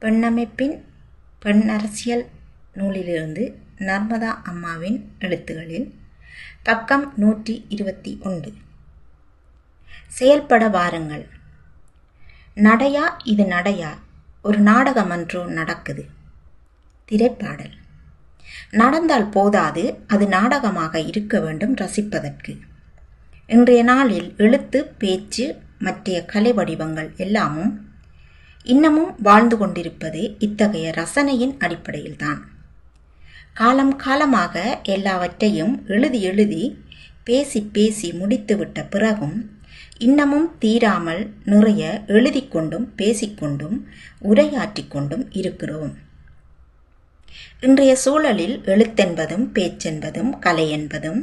பெண்ணமைப்பின் பெண் அரசியல் நூலிலிருந்து நர்மதா அம்மாவின் எழுத்துகளில் பக்கம் நூற்றி இருபத்தி ஒன்று. செயல்பட வாருங்கள். நடையா இது நடையா? ஒரு நாடகமன்றோ நடக்குது. திரைப்பாடல். நடந்தால் போதாது அது நாடகமாக இருக்க வேண்டும் ரசிப்பதற்கு. இன்றைய நாளில் எழுத்து பேச்சு மற்றைய கலை வடிவங்கள் எல்லாமும் இன்னமும் வாழ்ந்து கொண்டிருப்பது இத்தகைய ரசனையின் அடிப்படையில்தான். காலம் காலமாக எல்லாவற்றையும் எழுதி எழுதி பேசி பேசி முடித்துவிட்ட பிறகும் இன்னமும் தீராமல் நிறைய எழுதி கொண்டும் பேசிக்கொண்டும் உரையாற்றிக் கொண்டும் இருக்கிறோம். இன்றைய சூழலில் எழுத்தென்பதும் பேச்சென்பதும் கலை என்பதும்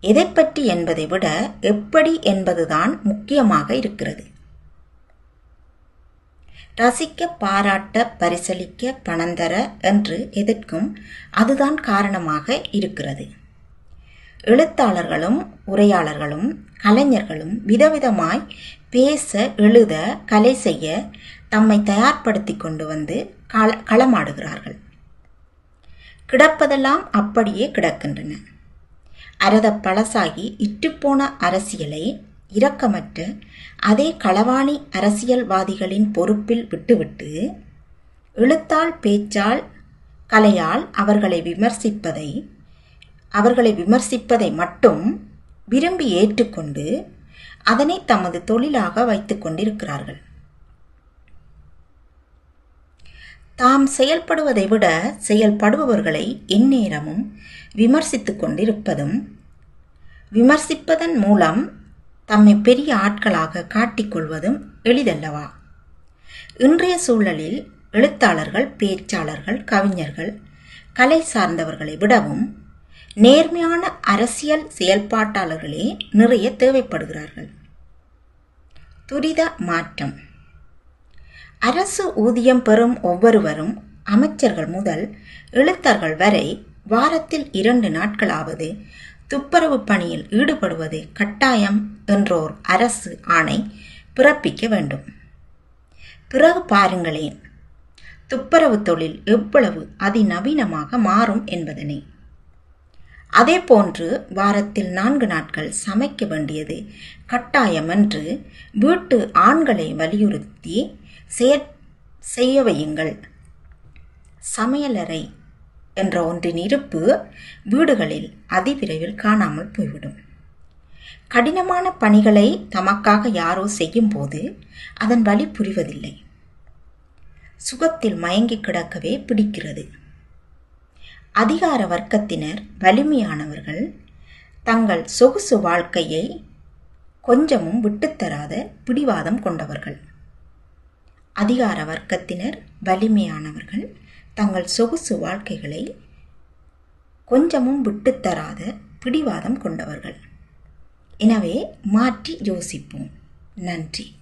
எதை பற்றி என்பதை விட எப்படி என்பதுதான் முக்கியமாக இருக்கிறது. ரசிக்க பாராட்ட பரிசளிக்க பணந்தர என்று எதற்கும் அதுதான் காரணமாக இருக்கிறது. எழுத்தாளர்களும் உரையாளர்களும் கலைஞர்களும் விதவிதமாய் பேச எழுத கலை செய்ய தம்மை தயார்படுத்தி கொண்டு வந்து கள களமாடுகிறார்கள். கிடப்பதெல்லாம் அப்படியே கிடக்கின்றன. அரத பழசாகி இட்டுப்போன அரசியலை இரக்கமற்று அதே களவாணி அரசியல்வாதிகளின் பொறுப்பில் விட்டுவிட்டு எழுத்தால் பேச்சால் கலையால் அவர்களை விமர்சிப்பதை அவர்களை விமர்சிப்பதை மட்டும் விரும்பி ஏற்றுக்கொண்டு அதனை தமது தொழிலாக வைத்து கொண்டிருக்கிறார்கள். தாம் செயல்படுவதை விட செயல்படுபவர்களை எந்நேரமும் விமர்சித்து கொண்டிருப்பதும் விமர்சிப்பதன் மூலம் தம்மை பெரிய ஆட்களாக காட்டிக்கொள்வதும் எளிதல்லவா? இன்றைய சூழலில் எழுத்தாளர்கள் பேச்சாளர்கள் கவிஞர்கள் கலை சார்ந்தவர்களை விடவும் நேர்மையான அரசியல் செயல்பாட்டாளர்களே நிறைய தேவைப்படுகிறார்கள். துரித மாற்றம். அரசு ஊதியம் பெறும் ஒவ்வொருவரும் அமைச்சர்கள் முதல் எழுத்தர்கள் வரை வாரத்தில் இரண்டு நாட்களாவது துப்புரவு பணியில் ஈடுபடுவது கட்டாயம் என்றோர் அரசு ஆணை பிறப்பிக்க வேண்டும். பிறகு பாருங்களேன். துப்புரவு தொழில் எவ்வளவு அதிநவீனமாக மாறும் என்பதனை. அதே போன்று வாரத்தில் நான்கு நாட்கள் சமைக்க வேண்டியது கட்டாயம் என்று வீட்டு ஆண்களை வலியுறுத்தி செயற் செய்ய வையுங்கள். சமையலறை என்ற ஒன்றின் இருப்பு வீடுகளில் அதிவிரைவில் காணாமல் போய்விடும். கடினமான பணிகளை தமக்காக யாரோ செய்யும்போது அதன் வழி புரிவதில்லை. சுகத்தில் மயங்கி கிடக்கவே பிடிக்கிறது. அதிகார வர்க்கத்தினர் வலிமையானவர்கள் தங்கள் சொகுசு வாழ்க்கையை கொஞ்சமும் விட்டுத்தராத பிடிவாதம் கொண்டவர்கள். அதிகார வர்க்கத்தினர் வலிமையானவர்கள் தங்கள் சொகுசு வாழ்க்கைகளை கொஞ்சமும் விட்டுத்தராத பிடிவாதம் கொண்டவர்கள். எனவே மாற்றி யோசிப்போம். நன்றி.